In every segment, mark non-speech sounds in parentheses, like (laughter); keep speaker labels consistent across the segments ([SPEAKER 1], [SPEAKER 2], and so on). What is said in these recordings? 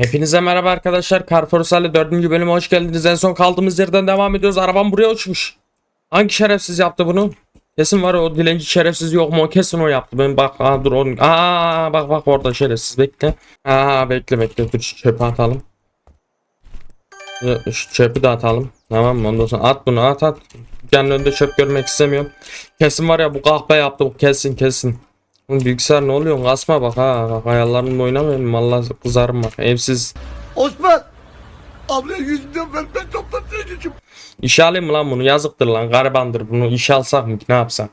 [SPEAKER 1] Hepinize merhaba arkadaşlar. Carforus'la 4. bölüme hoş geldiniz. En son kaldığımız yerden devam ediyoruz. Arabam buraya uçmuş. Hangi şerefsiz yaptı bunu? Kesin var o dilenci şerefsiz yok mu? Kesin o yaptı. Ben bak aa, dur onun. Aa bak bak orada şerefsiz bekle. Aa bekle bekle dur şu çöpü atalım. Şu çöpü de atalım. Tamam mı? Ondan sonra at bunu at at. Dükkanın önünde çöp görmek istemiyorum. Kesin var ya bu kahpe yaptı bu kesin kesin. Bu bilgisayar ne oluyor? Kasma bak ha. Bak ayarlarımla oynamayayım. Vallahi kızarım bak. Evsiz.
[SPEAKER 2] Osman! 100 milyon ver ben toplatacağım.
[SPEAKER 1] İşe alayım mı lan bunu? Yazıktır lan. Garibandır bunu. İşe alsak mı? ki? Ne yapsak?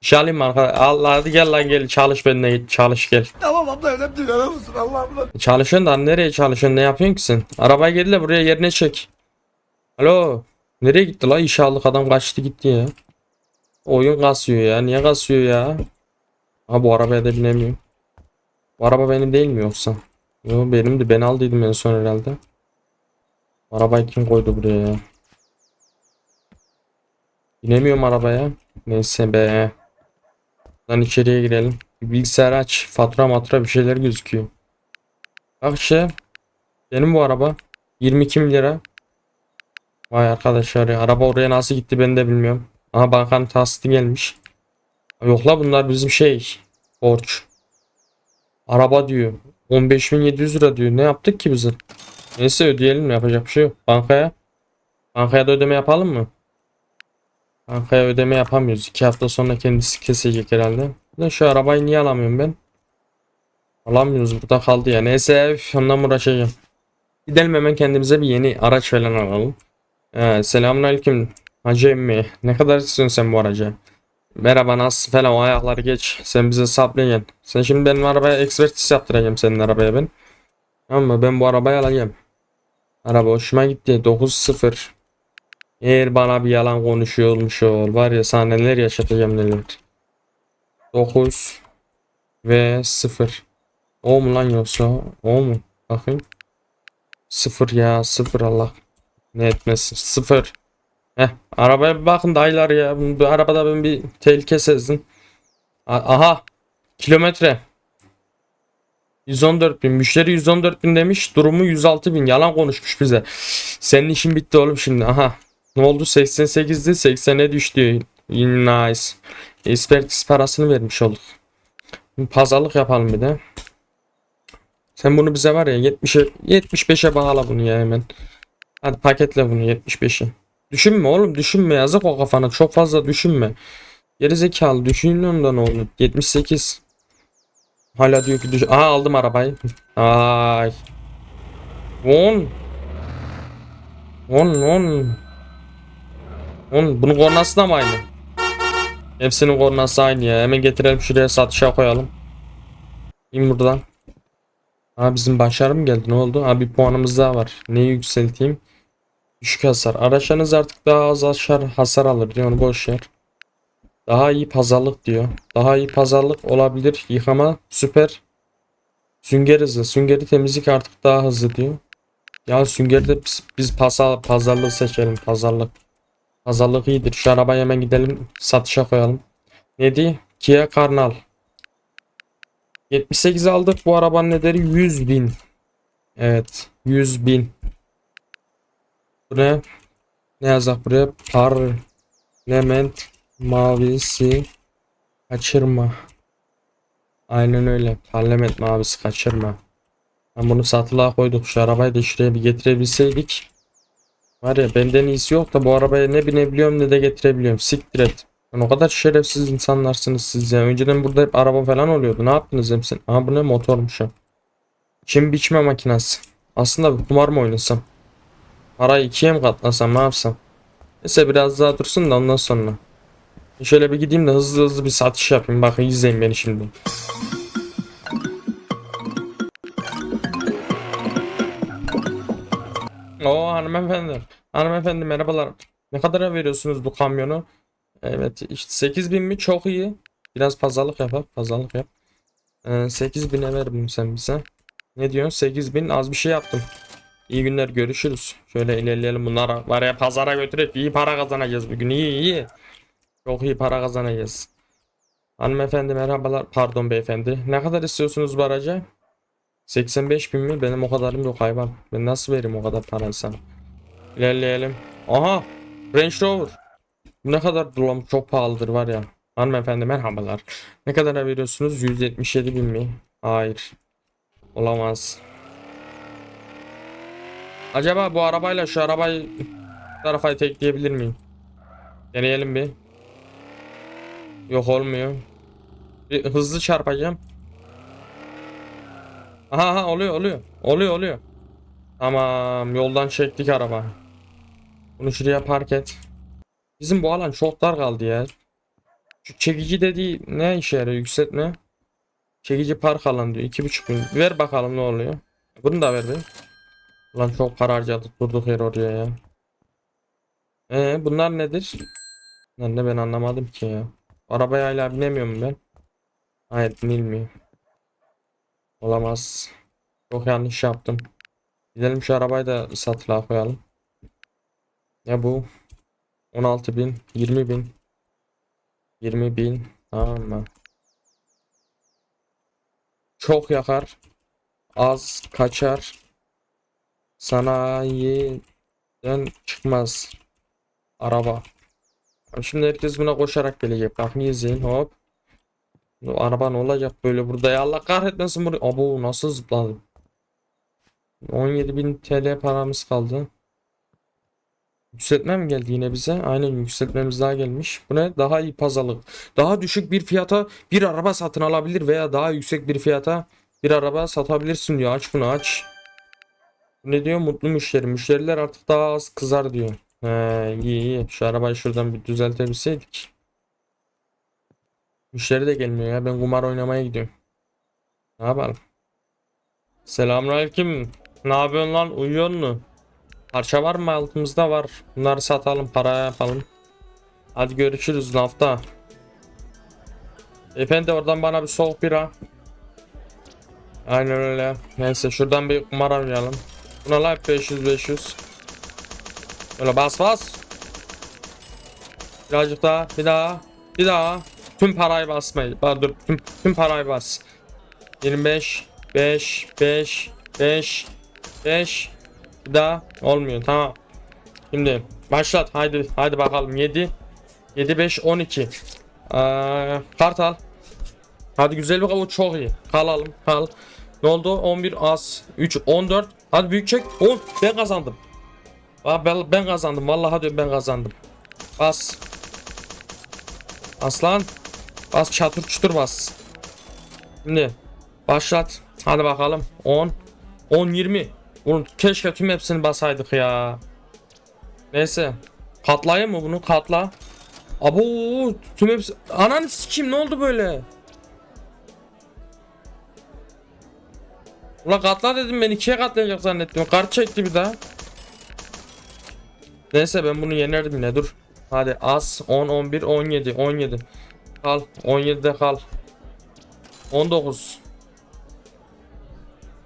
[SPEAKER 1] İşe alayım mı arkadaş? Allah hadi gel lan gel. Çalış benimle git. Çalış gel.
[SPEAKER 2] Tamam abla önemli değil arar mısın Allah'ımla?
[SPEAKER 1] Çalışıyorsun da nereye çalışıyorsun? Ne yapıyorsun ki sen? Arabaya gel de buraya yerine çek. Alo. Nereye gitti la? İşe aldık adam kaçtı gitti ya. Oyun kasıyor ya. Niye kasıyor ya? Ha bu arabaya da binemiyorum. Bu araba benim değil mi yoksa? Yo benim de ben aldıydım en son herhalde. Arabayı kim koydu buraya ya? Binemiyorum arabaya. Neyse be. Lan içeriye girelim. Bilgisayar aç. Fatura matura bir şeyler gözüküyor. Bak işte. Benim bu araba. 22 bin lira. Vay arkadaşlar ya. Araba oraya nasıl gitti ben de bilmiyorum. Aha bankanın tahsidi gelmiş. Yok la bunlar bizim şey. Borç. Araba diyor. 15.700 lira diyor. Ne yaptık ki bize? Neyse ödeyelim yapacak bir şey yok. Bankaya. Bankaya da ödeme yapalım mı? Bankaya ödeme yapamıyoruz. 2 hafta sonra kendisi kesecek herhalde. Da şu arabayı niye alamıyorum ben? Alamıyoruz burada kaldı ya. Neyse üf, ondan uğraşacağım. Gidelim hemen kendimize bir yeni araç falan alalım. Ee, selamünaleyküm Hacı emmi. Ne kadar istiyorsun sen bu aracı? Merhaba nasıl falan o ayakları geç. Sen bize saplayacaksın. Sen şimdi benim arabaya ekspertiz yaptıracağım senin arabaya ben. Tamam mı? Ben bu arabayı alacağım. Araba hoşuma gitti. 9-0. Eğer bana bir yalan konuşuyor olmuş ol. Var ya sana neler yaşatacağım neler. 9 ve 0. O mu lan yoksa? O mu? Bakayım. 0 ya 0 Allah. Ne etmesin. 0. Heh, arabaya bir bakın dayılar ya. Bu arabada ben bir tehlike sezdim. Aha. Kilometre. 114 bin. Müşteri 114 bin demiş. Durumu 106 bin. Yalan konuşmuş bize. Senin işin bitti oğlum şimdi. Aha. Ne oldu? 88'di. 80'e düştü. Nice. Expertise parasını vermiş olduk. Pazarlık yapalım bir de. Sen bunu bize var ya 70'e 75'e bağla bunu ya hemen. Hadi paketle bunu 75'e. Düşünme oğlum düşünme yazık o kafana çok fazla düşünme. Gerizekalı düşünüyorum da ne olur. 78. Hala diyor ki düş. Aha aldım arabayı. Ay. 10. 10 10. 10. Bunun kornası da mı aynı? Hepsinin kornası aynı ya. Hemen getirelim şuraya satışa koyalım. İn buradan. Ha bizim başarı mı geldi? Ne oldu? Ha bir puanımız daha var. Neyi yükselteyim? Düşük hasar. Araçlarınız artık daha az hasar, hasar alır diyor. Onu boş ver. Daha iyi pazarlık diyor. Daha iyi pazarlık olabilir. Yıkama süper. Sünger hızı. Süngeri temizlik artık daha hızlı diyor. Ya süngerde biz, biz pazar, pazarlığı seçelim. Pazarlık. Pazarlık iyidir. Şu arabaya hemen gidelim. Satışa koyalım. Neydi? Kia Carnal. 78 aldık. Bu arabanın ederi 100 bin. Evet. 100 bin. Bu ne? Yazak buraya? Parlament mavisi kaçırma. Aynen öyle. Parlament mavisi kaçırma. Ben bunu satılığa koyduk. Şu arabayı da şuraya bir getirebilseydik. Var ya benden iyisi yok da bu arabaya ne binebiliyorum ne de getirebiliyorum. Siktir et. Lan o kadar şerefsiz insanlarsınız siz ya. Önceden burada hep araba falan oluyordu. Ne yaptınız hepsini? Aha bu ne motormuş ya. Çim biçme makinesi. Aslında bir kumar mı oynasam? Parayı ikiye mi katlasam ne yapsam? Neyse biraz daha dursun da ondan sonra. Şöyle bir gideyim de hızlı hızlı bir satış yapayım. Bakın izleyin beni şimdi. Oo hanımefendi. Hanımefendi merhabalar. Ne kadara veriyorsunuz bu kamyonu? Evet işte 8000 mi çok iyi. Biraz pazarlık yap pazarlık yap. Ee, 8000'e ver bunu sen bize. Ne diyorsun? 8000 az bir şey yaptım. İyi günler görüşürüz. Şöyle ilerleyelim bunlara. Var ya pazara götürüp iyi para kazanacağız bugün. İyi iyi. Çok iyi para kazanacağız. Hanımefendi merhabalar. Pardon beyefendi. Ne kadar istiyorsunuz bu araca? 85 bin mi? Benim o kadarım yok hayvan. Ben nasıl vereyim o kadar parayı sana? İlerleyelim. Aha! Range Rover. Ne kadar dolam çok pahalıdır var ya. Hanımefendi merhabalar. Ne kadara veriyorsunuz? 177 bin mi? Hayır. Olamaz. Acaba bu arabayla şu arabayı tarafa tekleyebilir miyim? Deneyelim bir. Yok olmuyor. Bir hızlı çarpacağım. Aha, aha oluyor oluyor. Oluyor oluyor. Tamam yoldan çektik araba. Bunu şuraya park et. Bizim bu alan çok dar kaldı ya. Şu çekici dediği ne işe yarıyor yükseltme? Çekici park alanı diyor. 2.5 bin. Ver bakalım ne oluyor. Bunu da ver be. Ulan çok para harcadık durduk yer oraya ya. Ee, bunlar nedir? Lan ne ben anlamadım ki ya. Arabaya hala binemiyorum ben. Hayır binilmiyor. Olamaz. Çok yanlış yaptım. Gidelim şu arabayı da satılığa koyalım. Ya bu? 16 bin, 20 bin. 20 bin. Tamam mı? Çok yakar. Az kaçar. Sanayiden çıkmaz. Araba. Şimdi herkes buna koşarak gelecek. Bak niye izleyin hop. Araba ne olacak böyle burada ya Allah kahretmesin burayı. Abo nasıl zıpladım. 17.000 TL paramız kaldı. Yükseltme mi geldi yine bize? Aynen yükseltmemiz daha gelmiş. Bu ne? Daha iyi pazarlık. Daha düşük bir fiyata bir araba satın alabilir veya daha yüksek bir fiyata bir araba satabilirsin diyor. Aç bunu aç. Ne diyor? Mutlu müşteri. Müşteriler artık daha az kızar diyor. He, iyi iyi. Şu arabayı şuradan bir düzeltebilseydik. Müşteri de gelmiyor ya. Ben kumar oynamaya gidiyorum. Ne yapalım? Selamünaleyküm. Ne yapıyorsun lan? Uyuyor mu? Parça var mı altımızda var. Bunları satalım, para yapalım. Hadi görüşürüz lafta. Efendi oradan bana bir soğuk bira. Aynen öyle. Neyse şuradan bir kumar oynayalım. Buna la 500 500. Böyle bas bas. Birazcık daha, bir daha, bir daha. Tüm parayı basmayı. Dur, tüm, tüm parayı bas. 25 5 5 5 5 bir daha olmuyor tamam. Şimdi başlat haydi haydi bakalım 7 7 5 12 Aa, kartal Hadi güzel bir avuç çok iyi. Kalalım kal. Ne oldu? 11 az. 3 14. Hadi büyük çek. 10. Ben kazandım. Aa, ben, ben kazandım. Vallahi diyorum ben kazandım. Bas. Aslan. Bas çatır çutur bas. Şimdi başlat. Hadi bakalım. 10 10 20. Oğlum keşke tüm hepsini basaydık ya. Neyse. Katlayayım mı bunu? Katla. Abo tüm hepsi. Ananı sikeyim ne oldu böyle? Ulan katla dedim ben ikiye katlayacak zannettim. Kart çekti bir daha. Neyse ben bunu yenerdim yine dur. Hadi az 10 11 17 17. Kal 17'de kal. 19.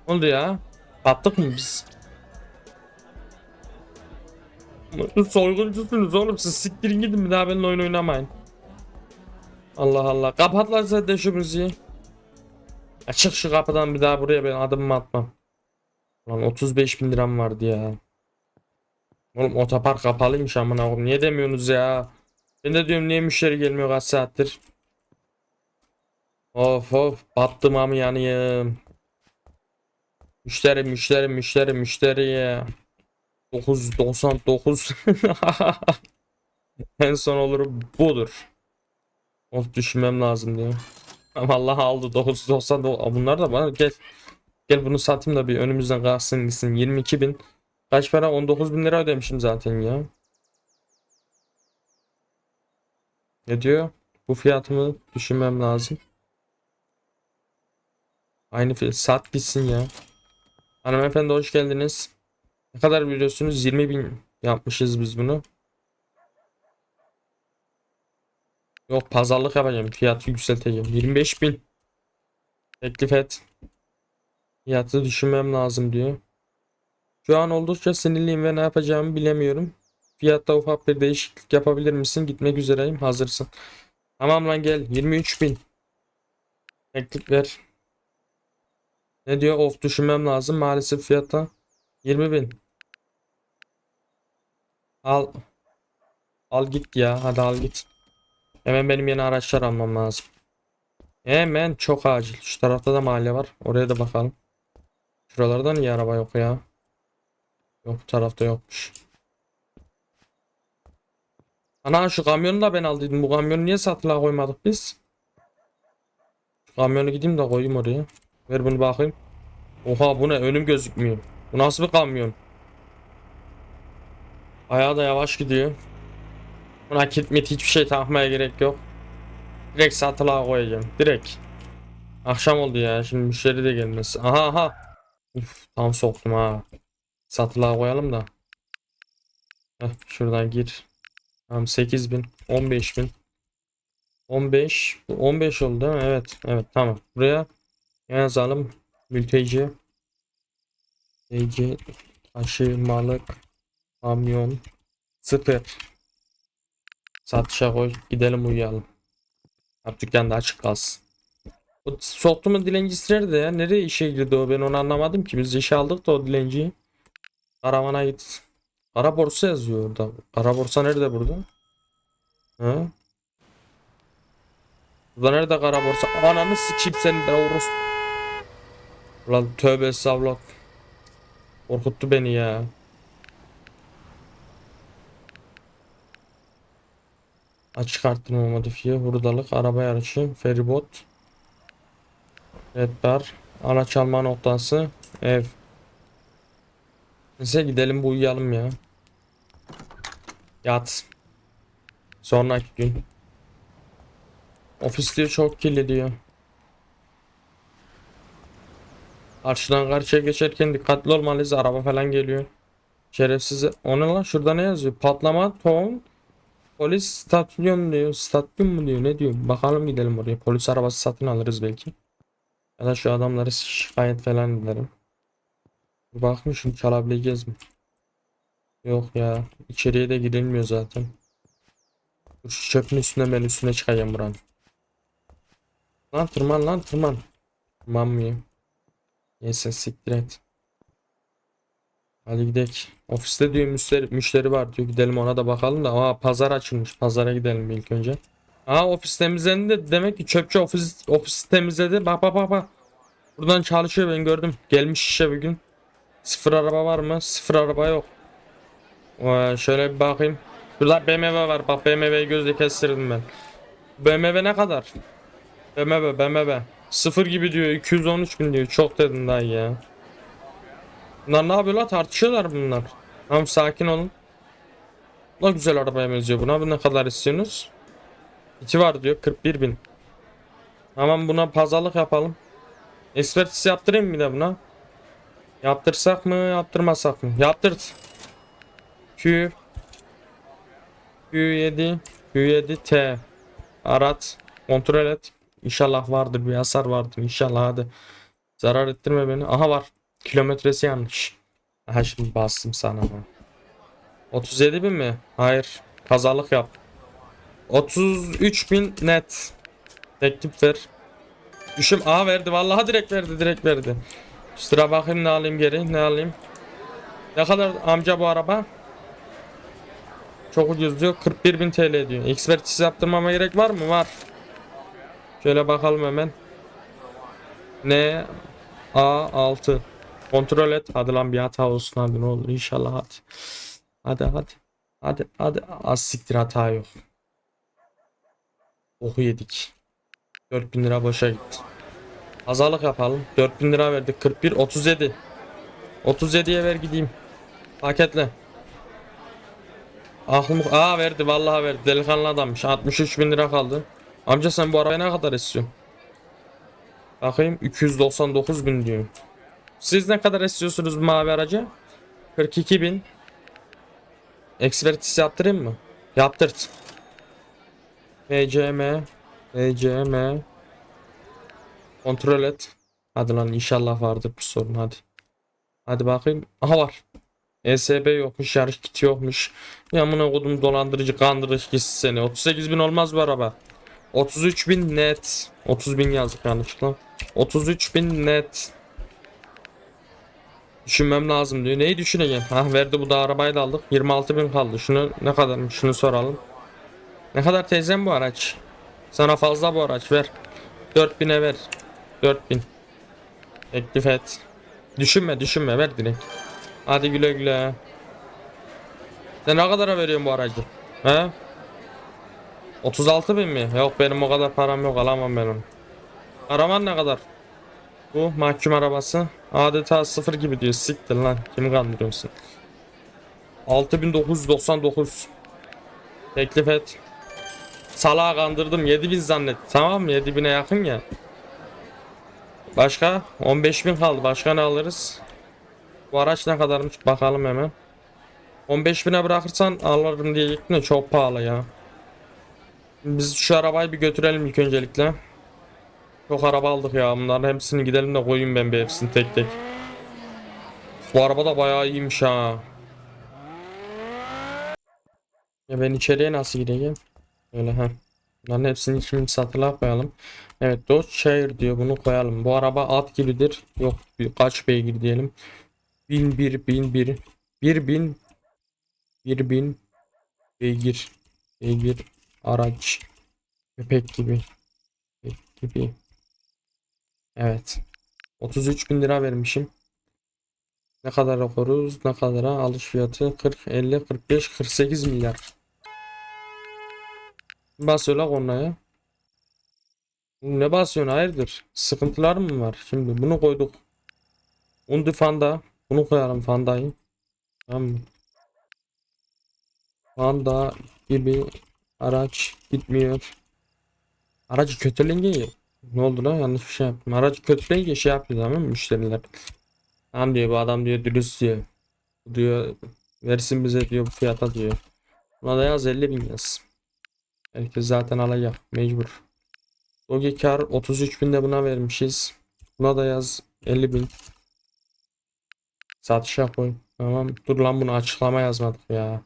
[SPEAKER 1] Ne oldu ya? Battık mı biz? Soyguncusunuz oğlum siz siktirin gidin bir daha benimle oyun oynamayın. Allah Allah. Kapat lan sen de şu müziği. Açık şu kapıdan bir daha buraya ben adımımı atmam. Lan 35 bin liram vardı ya. Oğlum otopark kapalıymış amına koyayım. Niye demiyorsunuz ya? Ben de diyorum niye müşteri gelmiyor kaç saattir. Of of battım amı yanıyım. Müşteri müşteri müşteri müşteri ya. 999 (laughs) En son olur budur. Of düşünmem lazım diyor. Ama Allah aldı 999 bunlar da bana gel. Gel bunu satayım da bir önümüzden kalksın gitsin 22 bin. Kaç para 19 bin lira ödemişim zaten ya. Ne diyor? Bu fiyatımı düşünmem lazım. Aynı fiyat sat gitsin ya. Hanımefendi hoş geldiniz. Ne kadar biliyorsunuz? 20 bin yapmışız biz bunu. Yok pazarlık yapacağım. Fiyatı yükselteceğim. 25 bin. Teklif et. Fiyatı düşünmem lazım diyor. Şu an oldukça sinirliyim ve ne yapacağımı bilemiyorum. Fiyatta ufak bir değişiklik yapabilir misin? Gitmek üzereyim. Hazırsın. Tamam lan gel. 23 bin. Teklif ver. Ne diyor? Of düşünmem lazım. Maalesef fiyata 20 bin. Al. Al git ya. Hadi al git. Hemen benim yeni araçlar almam lazım. Hemen çok acil. Şu tarafta da mahalle var. Oraya da bakalım. Şuralarda niye araba yok ya? Yok bu tarafta yokmuş. Ana şu kamyonu da ben aldıydım. Bu kamyonu niye satılığa koymadık biz? Şu kamyonu gideyim de koyayım oraya. Ver bunu bakayım. Oha bu ne? Önüm gözükmüyor. Bu nasıl bir kamyon? Ayağı da yavaş gidiyor. Buna kitmit hiçbir şey takmaya gerek yok. Direkt satılığa koyacağım. Direkt. Akşam oldu ya. Şimdi müşteri de gelmez. Aha aha. Uf, tam soktum ha. Satılığa koyalım da. Heh, şuradan gir. Tamam 8000, 15000. 15, bu 15 oldu değil mi? Evet, evet tamam. Buraya yazalım. Mülteci. Mülteci taşımalık kamyon sıfır. Satışa koy. Gidelim uyuyalım. Abi dükkan da açık kalsın. O soktuğumuz dilencisi nerede ya? Nereye işe girdi o? Ben onu anlamadım ki. Biz işe aldık da o dilenciyi. Karavana git. Kara borsa yazıyor orada. Kara borsa nerede burada? He? Burada nerede kara borsa? Ananı sikeyim senin de orospu. Ulan tövbe estağfurullah. Korkuttu beni ya. Açık arttırma modifiye, hurdalık, araba yarışı, feribot, rehber, araç alma noktası, ev. Neyse gidelim bu uyuyalım ya. Yat. Sonraki gün. Ofis diyor çok kirli diyor. Karşıdan karşıya geçerken dikkatli olmalıyız. Araba falan geliyor. Şerefsiz. O ne lan? Şurada ne yazıyor? Patlama, ton, Polis statüdyon diyor. Statüdyon mu diyor? Ne diyor? Bakalım gidelim oraya. Polis arabası satın alırız belki. Ya da şu adamları şikayet falan ederim. Bakın şunu çalabileceğiz mi? Yok ya. İçeriye de girilmiyor zaten. Şu çöpün üstüne ben üstüne çıkacağım buranın. Lan tırman lan tırman. Tırmanmıyor. Neyse siktir et. Hadi gidelim. Ofiste diyor müşteri, müşteri var diyor. Gidelim ona da bakalım da. Aa pazar açılmış. Pazara gidelim ilk önce. Aa ofis temizlendi. Demek ki çöpçü ofis ofis temizledi. Bak bak bak bak. Buradan çalışıyor ben gördüm. Gelmiş işe bir gün. Sıfır araba var mı? Sıfır araba yok. Ee, şöyle bir bakayım. Burada BMW var. Bak BMW'yi gözle kestirdim ben. BMW ne kadar? BMW BMW. Sıfır gibi diyor. 213 bin diyor. Çok dedim daha ya. Bunlar ne yapıyorlar? Tartışıyorlar bunlar. Tamam sakin olun. Ne güzel arabaya benziyor buna. Bu ne kadar istiyorsunuz? İki var diyor. 41 bin. Tamam buna pazarlık yapalım. Ekspertiz yaptırayım bir de buna? Yaptırsak mı yaptırmasak mı? Yaptırt. Q Q7 Q7 T Arat Kontrol et. İnşallah vardır bir hasar vardır. İnşallah hadi. Zarar ettirme beni. Aha var. Kilometresi yanlış. Aha şimdi bastım sana. ha. 37 bin mi? Hayır. Kazalık yap. 33 bin net. Teklif ver. Düşüm A verdi. Vallahi direkt verdi. Direkt verdi. Sıra bakayım ne alayım geri. Ne alayım? Ne kadar amca bu araba? Çok ucuz diyor. 41 bin TL diyor. Ekspertiz yaptırmama gerek var mı? Var. Şöyle bakalım hemen. Ne? A6. Kontrol et. Hadi lan bir hata olsun hadi ne olur inşallah hadi. Hadi hadi. Hadi hadi. Az siktir hata yok. Oku yedik. 4000 lira boşa gitti. Pazarlık yapalım. 4000 lira verdik. 41 37. 37'ye ver gideyim. Paketle. Aklım Aa verdi vallahi verdi. Delikanlı adammış. 63 bin lira kaldı. Amca sen bu arabaya ne kadar istiyorsun? Bakayım 299 bin diyor. Siz ne kadar istiyorsunuz bu mavi araca? 42 bin. Ekspertiz yaptırayım mı? Yaptırt. VCM VCM Kontrol et. Hadi lan inşallah vardır bir sorun hadi. Hadi bakayım. Aha var. ESB yokmuş, yarış kiti yokmuş. Yamına kodum dolandırıcı, kandırıcı seni. 38 bin olmaz bu araba. 33 bin net. 30 bin yazdık yanlışlıkla. 33 bin net. Düşünmem lazım diyor. Neyi düşüneceğim? Ha verdi bu da arabayı da aldık. 26 bin kaldı. Şunu ne kadar? Şunu soralım. Ne kadar teyzem bu araç? Sana fazla bu araç ver. 4000'e ver. 4000. Teklif et. Düşünme düşünme ver direkt. Hadi güle güle. Sen ne kadara veriyorsun bu aracı? He? 36 bin mi? Yok benim o kadar param yok alamam ben onu. Araman ne kadar? Bu mahkum arabası adeta sıfır gibi diyor. Siktir lan. Kimi kandırıyorsun? 6999 Teklif et. Salağı kandırdım 7000 zannet. Tamam mı? 7000'e yakın ya. Başka? 15000 kaldı. Başka ne alırız? Bu araç ne kadarmış? Bakalım hemen. 15000'e bırakırsan alırım diyecektim de çok pahalı ya. Biz şu arabayı bir götürelim ilk öncelikle. Çok araba aldık ya bunların hepsini gidelim de koyayım ben bir hepsini tek tek. Bu araba da bayağı iyiymiş ha. Ya ben içeriye nasıl gireceğim? Öyle ha. Bunların hepsini şimdi satıla koyalım. Evet Dodge Charger diyor bunu koyalım. Bu araba at gibidir. Yok bir- kaç beygir diyelim. 1001 1001 1000 1000 beygir beygir araç köpek gibi köpek gibi Evet. 33 bin lira vermişim. Ne kadar okuruz ne kadara alış fiyatı? 40 50 45 48 milyar. Basıyorlar onlara ne basıyorsun hayırdır? Sıkıntılar mı var? Şimdi bunu koyduk. Undi fanda. Bunu koyalım fandayı. Tamam mı? Fanda gibi araç gitmiyor. Aracı kötüleyince ne oldu lan yanlış bir şey yaptım. Aracı kötüleyince şey yapıyor tamam mı müşteriler. Tamam diyor bu adam diyor dürüst diyor. Diyor versin bize diyor bu fiyata diyor. Buna da yaz 50 bin yaz. Herkes zaten alacak mecbur. Doge kar 33 bin de buna vermişiz. Buna da yaz 50 bin. Satışa koy. Tamam. Dur lan bunu açıklama yazmadık ya.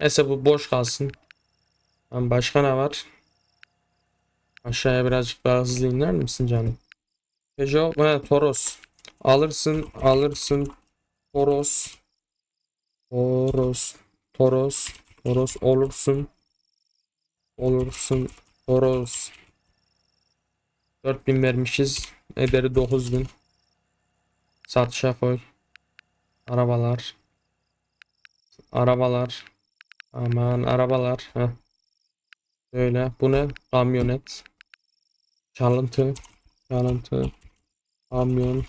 [SPEAKER 1] Neyse bu boş kalsın. Başka ne var? Aşağıya birazcık daha hızlı iner misin canım? Peugeot, he, Toros. Alırsın, alırsın. Toros. Toros. Toros. Toros olursun. Olursun. Toros. 4000 vermişiz. Ederi 9000. Satışa koy. Arabalar. Arabalar. Aman arabalar. Heh. Böyle. Bu ne? Kamyonet. Çalıntı. Çalıntı. Kamyon.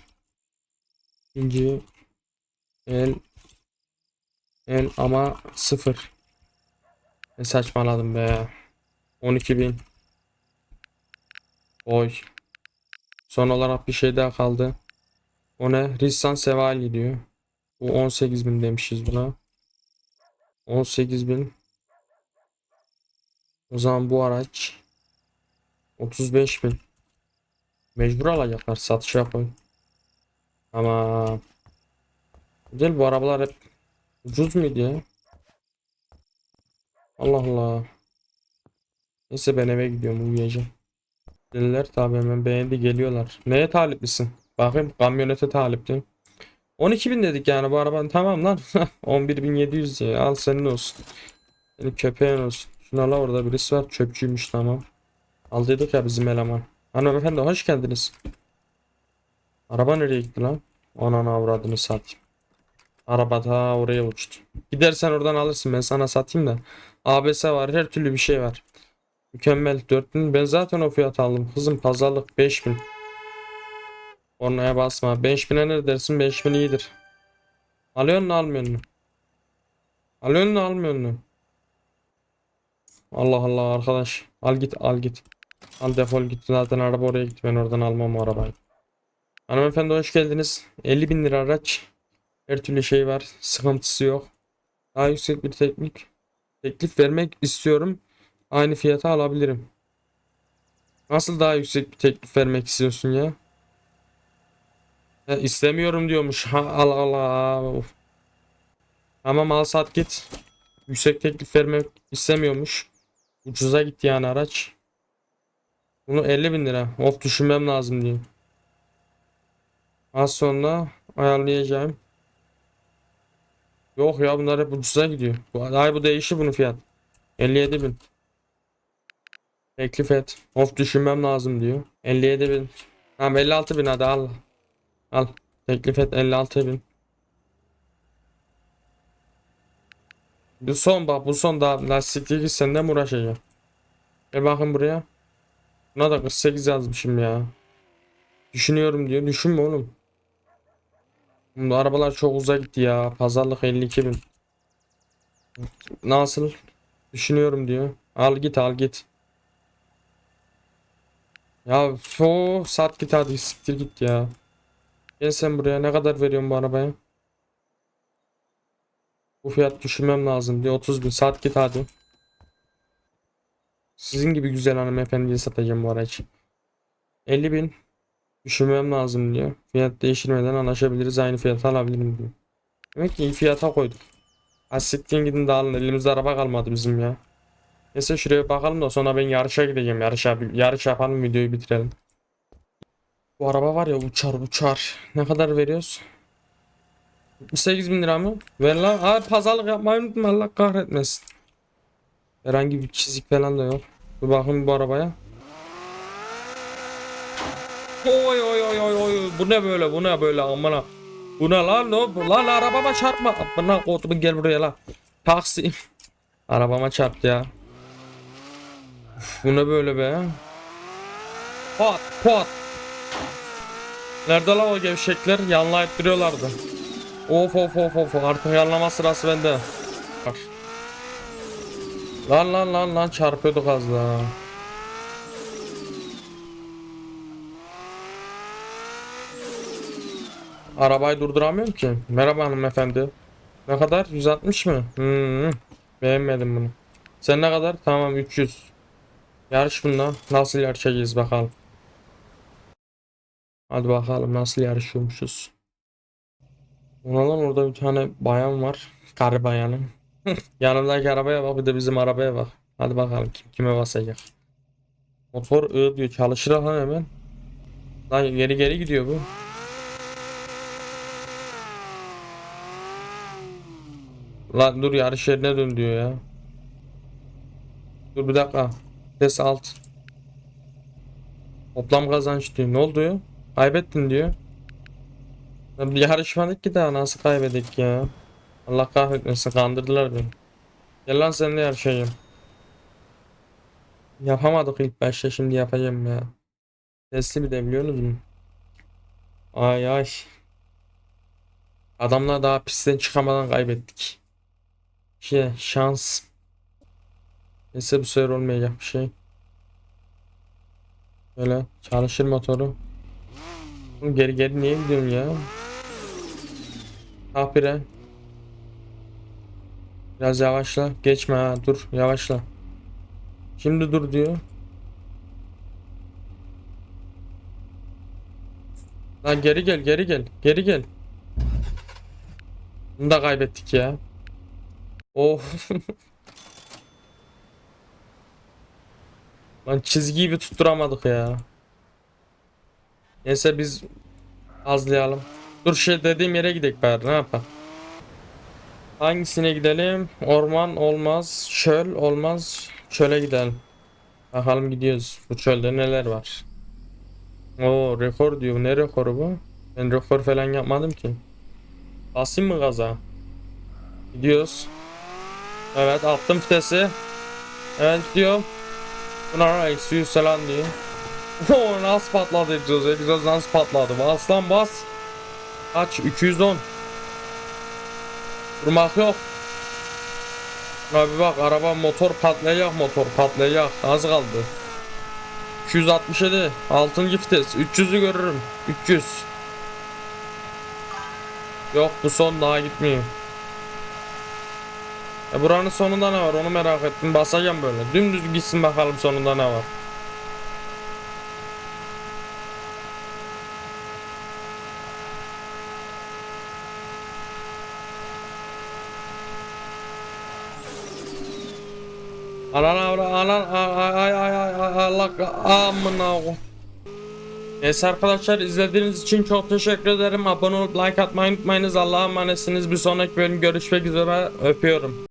[SPEAKER 1] İkinci. El. El ama sıfır. Ne saçmaladım be. 12.000. Oy. Son olarak bir şey daha kaldı. O ne? Rissan Sevali diyor. Bu 18.000 demişiz buna. 18.000 O zaman bu araç 35.000 Mecbur alacaklar satışa koy. Ama Değil bu arabalar hep ucuz muydu ya? Allah Allah. Neyse ben eve gidiyorum uyuyacağım. Dediler tabi hemen beğendi geliyorlar. Neye taliplisin? Bakayım kamyonete talipliyim. 12.000 dedik yani bu arabanın tamam lan (laughs) 11.700 diye al senin olsun Senin köpeğin olsun Şuna la orada birisi var çöpçüymüş tamam Al dedik ya bizim eleman Hanımefendi hoş geldiniz Araba nereye gitti lan Ananı avradını satayım Araba ta oraya uçtu Gidersen oradan alırsın ben sana satayım da ABS var her türlü bir şey var Mükemmel 4000 ben zaten o fiyat aldım kızım pazarlık 5000 Ornaya basma. 5000'e ne dersin? 5000 iyidir. Alıyorsun mu almıyorsun mu? Alıyorsun mu almıyorsun mu? Allah Allah arkadaş. Al git al git. Al defol git. Zaten araba oraya gitti. Ben oradan almam o arabayı. Hanımefendi hoş geldiniz. 50 bin lira araç. Her türlü şey var. Sıkıntısı yok. Daha yüksek bir teknik teklif vermek istiyorum. Aynı fiyata alabilirim. Nasıl daha yüksek bir teklif vermek istiyorsun ya? Ya istemiyorum diyormuş. Ha, al Allah. Of. Tamam al sat git. Yüksek teklif vermek istemiyormuş. Ucuza gitti yani araç. Bunu 50 bin lira. Of düşünmem lazım diyeyim. Az sonra ayarlayacağım. Yok ya bunlar hep ucuza gidiyor. Ay bu değişti bunun fiyat. 57 bin. Teklif et. Of düşünmem lazım diyor. 57 bin. Tamam 56 bin hadi al. Al. Teklif et 56 bin. Bu son bak bu son daha lastikli senden uğraşacağım? Gel bakın buraya. Buna da 48 yazmışım ya. Düşünüyorum diyor. Düşünme oğlum. Bu arabalar çok uza gitti ya. Pazarlık 52 bin. Nasıl? Düşünüyorum diyor. Al git al git. Ya fo sat git hadi siktir git ya. Gel sen buraya ne kadar veriyorsun bu arabaya? Bu fiyat düşünmem lazım diyor 30 bin sat git hadi. Sizin gibi güzel hanımefendiye satacağım bu aracı. 50 bin düşünmem lazım diyor. Fiyat değiştirmeden anlaşabiliriz aynı fiyata alabilirim diyor. Demek ki iyi fiyata koyduk. Asiktin gidin dağılın elimizde araba kalmadı bizim ya. Neyse şuraya bakalım da sonra ben yarışa gideceğim. Yarışa, yarış yapalım videoyu bitirelim. Bu araba var ya uçar uçar. Ne kadar veriyoruz? 78 bin lira mı? Ver lan. Abi pazarlık yapmayı unutma Allah kahretmesin. Herhangi bir çizik falan da yok. Dur bakayım bu arabaya. Oy oy oy oy oy. Bu ne böyle bu ne böyle amına. Bu ne lan bu lan arabama çarpma. Amına kodumu gel buraya lan. Taksi. (laughs) Arabama çarptı ya. Bu ne böyle be? Pat pat. Nerede lan o gevşekler? Yanlayıp duruyorlardı. Of of of of artık yanlama sırası bende. Bak. Lan lan lan lan çarpıyorduk az daha. Arabayı durduramıyorum ki. Merhaba hanımefendi. Ne kadar? 160 mı? Hmm, beğenmedim bunu. Sen ne kadar? Tamam 300. Yarış bununla. Nasıl yarışacağız bakalım. Hadi bakalım nasıl yarışıyormuşuz. Ona lan orada bir tane bayan var. Karı bayanı. (laughs) Yanındaki arabaya bak bir de bizim arabaya bak. Hadi bakalım kim kime basacak. Motor ı diyor çalışır lan hemen. Lan geri geri gidiyor bu. Lan dur yarış yerine dön diyor ya. Dur bir dakika. Ses alt. Toplam kazanç diyor. Ne oldu ya? Kaybettin diyor. Yarışmadık ki daha nasıl kaybedik ya. Allah kahretmesin kandırdılar beni. Gel lan seninle yarışayım. Yapamadık ilk başta şimdi yapacağım ya. Sesli bir de biliyorsunuz mu? Ay ay. Adamlar daha pistten çıkamadan kaybettik. Şey şans. Neyse bu sefer olmayacak bir şey. Böyle çalışır motoru. Geri geri niye gidiyorsun ya? Bire. Biraz yavaşla. Geçme ha. Dur. Yavaşla. Şimdi dur diyor. Lan geri gel. Geri gel. Geri gel. Bunu da kaybettik ya. Of. (laughs) Lan çizgiyi bir tutturamadık ya. Neyse biz azlayalım. Dur şey dediğim yere gidelim bari ne yapalım. Hangisine gidelim? Orman olmaz. Çöl olmaz. Çöle gidelim. Bakalım gidiyoruz. Bu çölde neler var. Oo rekor diyor. Ne rekoru bu? Ben rekor falan yapmadım ki. Basayım mı gaza? Gidiyoruz. Evet attım vitesi. Evet diyorum. Buna eksi 100 falan diyor. Oo nasıl patladı egzoz? Egzoz nasıl patladı? Bas lan bas. Kaç? 210. Durmak yok. Abi bak araba motor patlayacak motor patlayacak. Az kaldı. 267. 6. vites. 300'ü görürüm. 300. Yok bu son daha gitmiyor. E buranın sonunda ne var onu merak ettim. Basacağım böyle. Dümdüz gitsin bakalım sonunda ne var. Anan avra anan ay ay ay ay Allah amına. Neyse arkadaşlar izlediğiniz için çok teşekkür ederim. Abone olup like atmayı unutmayınız. Allah'a emanetsiniz. Bir sonraki bölüm görüşmek üzere. Öpüyorum.